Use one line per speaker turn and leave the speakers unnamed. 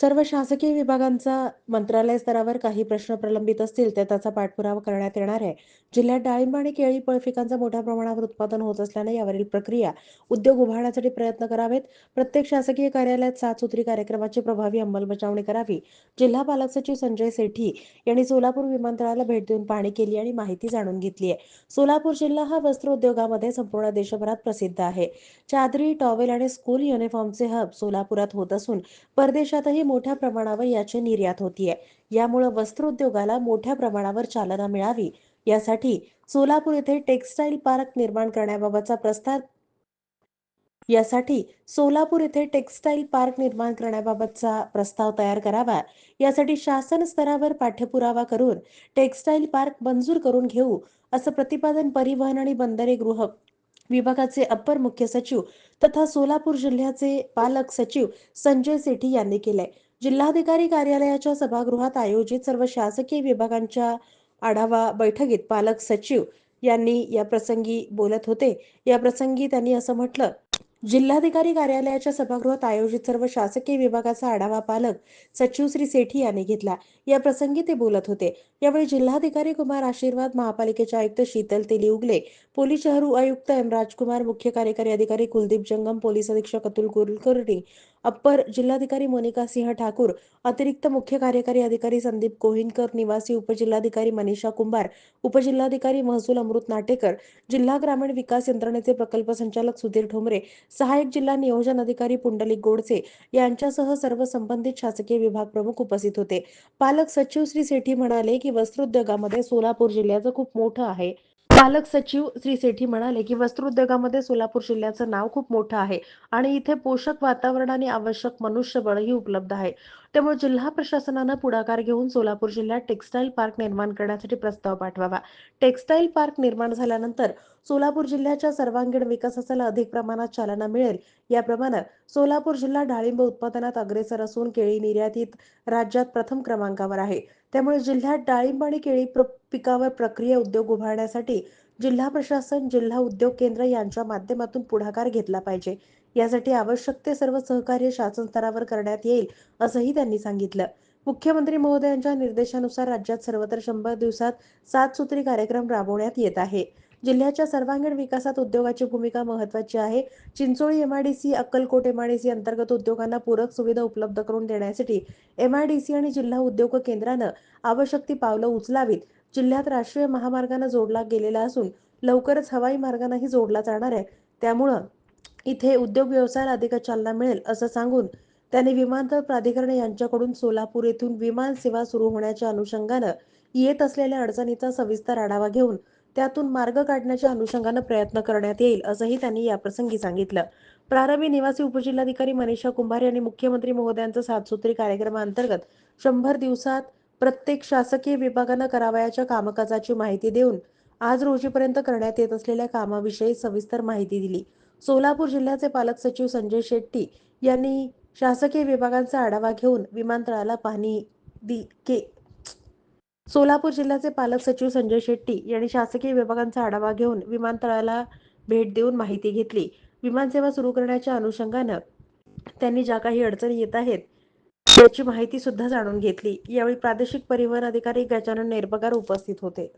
सर्व शासकीय विभागांचा मंत्रालय स्तरावर काही प्रश्न प्रलंबित असतील तर त्याचा पाठपुरावा करण्यात येणार आहे. जिल्ह्यात डाळिंब आणि केळी फळ मोठ्या प्रमाणावर उत्पादन होत असल्याने यावरील प्रक्रिया उद्योग उभारण्यासाठी प्रयत्न करावेत. प्रत्येक शासकीय कार्यालयात सात सूत्री कार्यक्रमाची प्रभावी अंमलबजावणी करावी. जिल्हा पालक सचिव संजय सेठी यांनी सोलापूर विमानतळाला भेट देऊन पाहणी केली आणि माहिती जाणून घेतली आहे. सोलापूर जिल्हा हा वस्त्रोद्योगामध्ये संपूर्ण देशभरात प्रसिद्ध आहे. चादरी टॉवेल आणि स्कूल युनिफॉर्मचे हब सोलापुरात होत असून परदेशातही मोठ्या प्रमाणावर याची निर्यात होतीये. यामुळे वस्त्रोद्योगाला मोठ्या प्रमाणावर चालना मिळावी. यासाठी सोलापूर येथे टेक्स्टाईल पार्क निर्माण करण्याबाबतचा प्रस्ताव यासाठी सोलापूर येथे टेक्स्टाईल पार्क निर्माण करण्याबाबतचा प्रस्ताव तयार करावा. यासाठी शासन स्तरावर पाठ्यपुरावा करून टेक्स्टाईल पार्क मंजूर करून घेऊ असं प्रतिपादन परिवहन आणि बंदरे गृह विभागाचे अप्पर मुख्य सचिव तथा सोलापूर जिल्ह्याचे पालक सचिव संजय सेठी यांनी केले जिल्हाधिकारी कार्यालयाच्या सभागृहात आयोजित सर्व शासकीय विभागांच्या आढावा बैठकीत पालक सचिव यांनी या प्रसंगी बोलत होते. या प्रसंगी त्यांनी असं म्हटलं जिल्हाधिकारी कार्यालयाच्या सभागृहात आयोजित सर्व शासकीय विभागाचा आढावा पालक सचिव श्री सेठी यांनी घेतला. या प्रसंगी ते बोलत होते. यावेळी जिल्हाधिकारी कुमार आशीर्वाद महापालिकेचे आयुक्त शीतल तेली उगले पोलीस शहर आयुक्त एम राजकुमार मुख्य कार्यकारी अधिकारी कुलदीप जंगम पोलीस अधीक्षक अतुल कुलकर्णी अप्पर जिल्हाधिकारी मोनिका सिंह ठाकूर अतिरिक्त मुख्य कार्यकारी अधिकारी संदीप कोहिनकर निवासी उपजिल्हाधिकारी मनीषा कुंभार उपजिल्हाधिकारी महसूल अमृत नाटेकर जिल्हा ग्रामीण विकास यंत्रणेचे प्रकल्प संचालक सुधीर ठोंबरे सहाय्यक जिल्हा नियोजन अधिकारी पुंडलिक गोडसे यांच्यासह सर्व संबंधित शासकीय विभाग प्रमुख उपस्थित होते. पालक सचिव श्री सेठी म्हणाले की वस्त्रोद्योगामध्ये सोलापूर जिल्ह्याचं खूप मोठं आहे. पालक सचिव श्री सेठी म्हणाले की वस्त्रोद्योगामध्ये सोलापूर जिल्ह्याचं नाव खूप मोठं आहे आणि इथे पोषक वातावरण आणि आवश्यक मनुष्यबळही उपलब्ध आहे. त्यामुळे जिल्हा प्रशासनानं पुढाकार घेऊन सोलापूर जिल्ह्यात टेक्स्टाईल पार्क निर्माण करण्यासाठी प्रस्ताव पाठवावा. टेक्स्टाईल पार्क निर्माण झाल्यानंतर सोलापूर जिल्ह्याच्या सर्वांगीण विकासाला अधिक प्रमाणात चालना मिळेल. याप्रमाणे सोलापूर जिल्हा डाळिंब उत्पादनात अग्रेसर असून केळी निर्यातीत राज्यात प्रथम क्रमांकावर आहे. त्यामुळे जिल्ह्यात डाळिंब आणि केळी प्र- पिकावर प्रक्रिया उद्योग उभारण्यासाठी जिल्हा प्रशासन जिल्हा उद्योग केंद्र यांच्या माध्यमातून पुढाकार घेतला पाहिजे. यासाठी आवश्यक ते सर्व सहकार्य शासन स्तरावर करण्यात येईल असंही त्यांनी सांगितलं. मुख्यमंत्री महोदयांच्या निर्देशानुसार राज्यात सर्वत्र शंभर दिवसात सात सूत्री कार्यक्रम राबवण्यात येत आहे. जिल्ह्याच्या सर्वांगीण विकासात उद्योगाची भूमिका महत्वाची आहे. चिंचोळी एमआयडीसी अक्कलकोट एमआयडीसी अंतर्गत उद्योगांना पूरक सुविधा उपलब्ध करून देण्यासाठी एमआयडीसी आणि जिल्हा उद्योग केंद्रानं आवश्यक ती पावलं उचलावीत. जिल्ह्यात राष्ट्रीय महामार्गानं जोडला गेलेला असून लवकरच हवाई मार्गानंही जोडला जाणार आहे. त्यामुळं इथे उद्योग व्यवसायाला अधिक चालना मिळेल असं सांगून त्यांनी विमानतळ प्राधिकरण यांच्याकडून सोलापूर येथून विमान सेवा सुरू होण्याच्या अनुषंगानं येत असलेल्या अडचणीचा सविस्तर आढावा घेऊन त्यातून मार्ग काढण्याच्या अनुषंगानं प्रयत्न करण्यात येईल असंही त्यांनी याप्रसंगी सांगितलं. प्रारंभी निवासी उपजिल्हाधिकारी मनीषा कुंभार यांनी मुख्यमंत्री महोदयांचा सातसूत्री कार्यक्रमाअंतर्गत शंभर दिवसात प्रत्येक शासकीय विभागानं करावयाच्या कामकाजाची माहिती देऊन आज रोजीपर्यंत करण्यात येत असलेल्या कामाविषयी सविस्तर माहिती दिली. सोलापूर जिल्ह्याचे पालक सचिव संजय शेट्टी यांनी शासकीय विभागांचा आढावा घेऊन विमानतळाला पाहणी दी के. सोलापूर जिल्ह्याचे पालक सचिव संजय शेट्टी यांनी शासकीय विभागांचा आढावा घेऊन विमानतळाला भेट देऊन माहिती घेतली. विमानसेवा सुरू करण्याच्या अनुषंगानं त्यांनी ज्या काही अडचणी येत आहेत त्याची माहिती सुद्धा जाणून घेतली. यावेळी प्रादेशिक परिवहन अधिकारी गजानन नेरबगार उपस्थित होते.